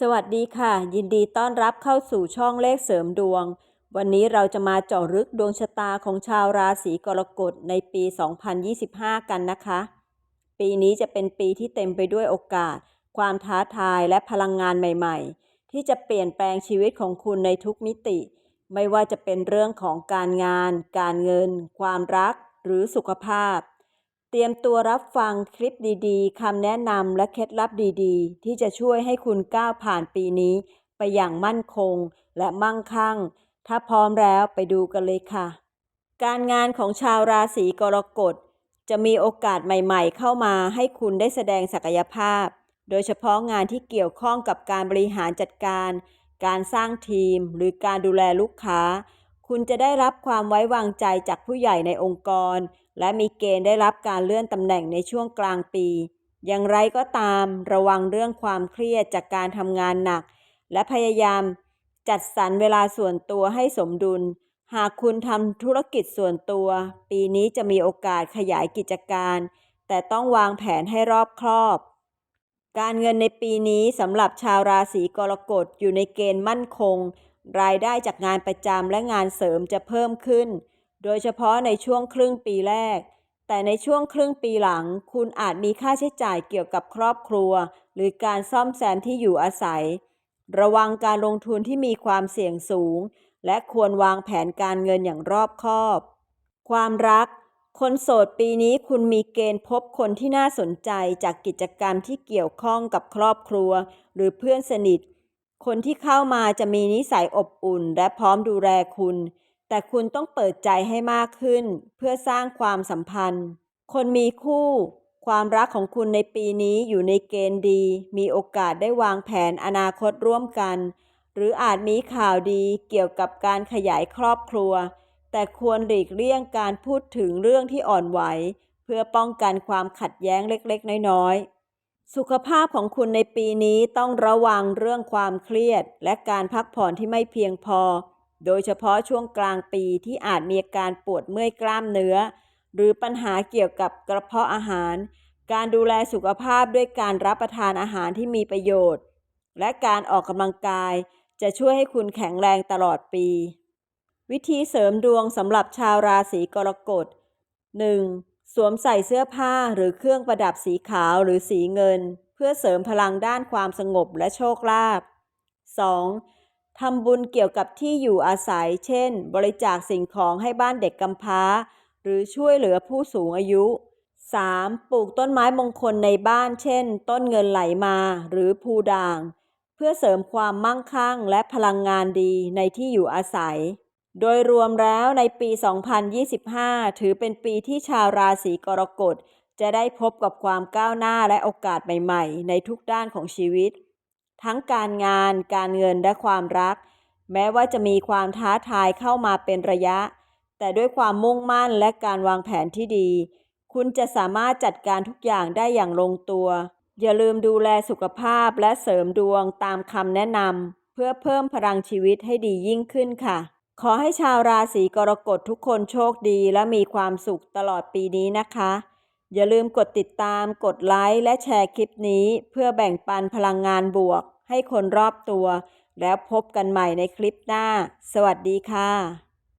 สวัสดีค่ะ ยินดีต้อนรับเข้าสู่ช่องเลขเสริมดวง วันนี้เราจะมาเจาะลึกดวงชะตาของชาวราศีกรกฎในปี 2025 กันนะคะ ปีนี้จะเป็นปีที่เต็มไปด้วยโอกาส ความท้าทายและพลังงานใหม่ๆ ที่จะเปลี่ยนแปลงชีวิตของคุณในทุกมิติ ไม่ว่าจะเป็นเรื่องของการงาน การเงิน ความรัก หรือสุขภาพ เตรียมตัวรับฟังคลิปดีๆคำแนะนำและเคล็ดลับดีๆ ที่จะช่วยให้คุณก้าวผ่านปีนี้ ไปอย่างมั่นคงและมั่งคั่ง ถ้าพร้อมแล้วไปดูกันเลยค่ะ การงานของชาวราศีกรกฎ จะมีโอกาสใหม่ๆ เข้ามาให้คุณได้แสดงศักยภาพ โดยเฉพาะงานที่เกี่ยวข้องกับการบริหารจัดการ การสร้างทีม หรือการดูแลลูกค้า คุณจะได้รับความไว้วางใจจากผู้ใหญ่ในองค์กร และมีเกณฑ์ได้รับการเลื่อนตำแหน่งในช่วงกลางปี อย่างไรก็ตามระวังเรื่องความเครียดจากการทำงานหนัก และพยายามจัดสรรเวลาส่วนตัวให้สมดุล หากคุณทำธุรกิจส่วนตัว ปีนี้จะมีโอกาสขยายกิจการ แต่ต้องวางแผนให้รอบครอบ การเงินในปีนี้สำหรับชาวราศีกรกฎอยู่ในเกณฑ์มั่นคง รายได้จากงานประจำและงานเสริมจะเพิ่มขึ้น โดยเฉพาะในช่วงครึ่งปีแรก แต่ในช่วงครึ่งปีหลัง คุณอาจมีค่าใช้จ่ายเกี่ยวกับครอบครัว หรือการซ่อมแซมที่อยู่อาศัย ระวังการลงทุนที่มีความเสี่ยงสูง และควรวางแผนการเงินอย่างรอบคอบ ความรัก คนโสดปีนี้คุณมีเกณฑ์พบคนที่น่าสนใจจากกิจกรรมที่เกี่ยวข้องกับครอบครัว หรือเพื่อนสนิท คนที่เข้ามาจะมีนิสัยอบอุ่นและพร้อมดูแลคุณ แต่คุณต้องเปิดใจให้มากขึ้น เพื่อสร้างความสัมพันธ์ คนมีคู่ ความรักของคุณในปีนี้อยู่ในเกณฑ์ดี มีโอกาสได้วางแผนอนาคตร่วมกัน หรืออาจมีข่าวดีเกี่ยวกับการขยายครอบครัว แต่ควรหลีกเลี่ยงการพูดถึงเรื่องที่อ่อนไหว เพื่อป้องกันความขัดแย้งเล็กๆ น้อยๆ สุขภาพของคุณในปีนี้ต้องระวังเรื่องความเครียด และการพักผ่อนที่ไม่เพียงพอ โดยเฉพาะช่วงกลางปีที่อาจมีอาการปวดเมื่อยกล้ามเนื้อ หรือปัญหาเกี่ยวกับกระเพาะอาหาร การดูแลสุขภาพด้วยการรับประทานอาหารที่มีประโยชน์ และการออกกำลังกาย จะช่วยให้คุณแข็งแรงตลอดปี วิธีเสริมดวงสำหรับชาวราศีกรกฎ 1. สวมใส่เสื้อผ้าหรือเครื่องประดับสีขาวหรือสีเงิน เพื่อเสริมพลังด้านความสงบและโชคลาภ 2. ทำบุญเกี่ยวกับที่อยู่อาศัย เช่น บริจาคสิ่งของให้บ้านเด็กกำพร้า หรือช่วยเหลือผู้สูงอายุ 3. ปลูกต้นไม้มงคลในบ้าน เช่น ต้นเงินไหลมาหรือภูด่าง เพื่อเสริมความมั่งคั่งและพลังงานดีในที่อยู่อาศัย โดยรวมแล้วในปี 2025 ถือเป็นปีที่ชาวราศีกรกฎ จะได้พบกับความก้าวหน้าและโอกาสใหม่ๆ ในทุกด้านของชีวิต ทั้งการงาน การเงินและความรัก แม้ว่าจะมีความท้าทายเข้ามาเป็นระยะ แต่ด้วยความมุ่งมั่นและการวางแผนที่ดี คุณจะสามารถจัดการทุกอย่างได้อย่างลงตัว อย่าลืมดูแลสุขภาพและเสริมดวงตามคำแนะนำเพื่อเพิ่มพลังชีวิตให้ดียิ่งขึ้นค่ะ ขอให้ชาวราศีกรกฎทุกคนโชคดีและมีความสุขตลอดปีนี้นะคะ อย่าลืมกดติดตาม กดไลค์และแชร์คลิปนี้ เพื่อแบ่งปันพลังงานบวก ให้คนรอบตัว แล้วพบกันใหม่ในคลิปหน้า สวัสดีค่ะ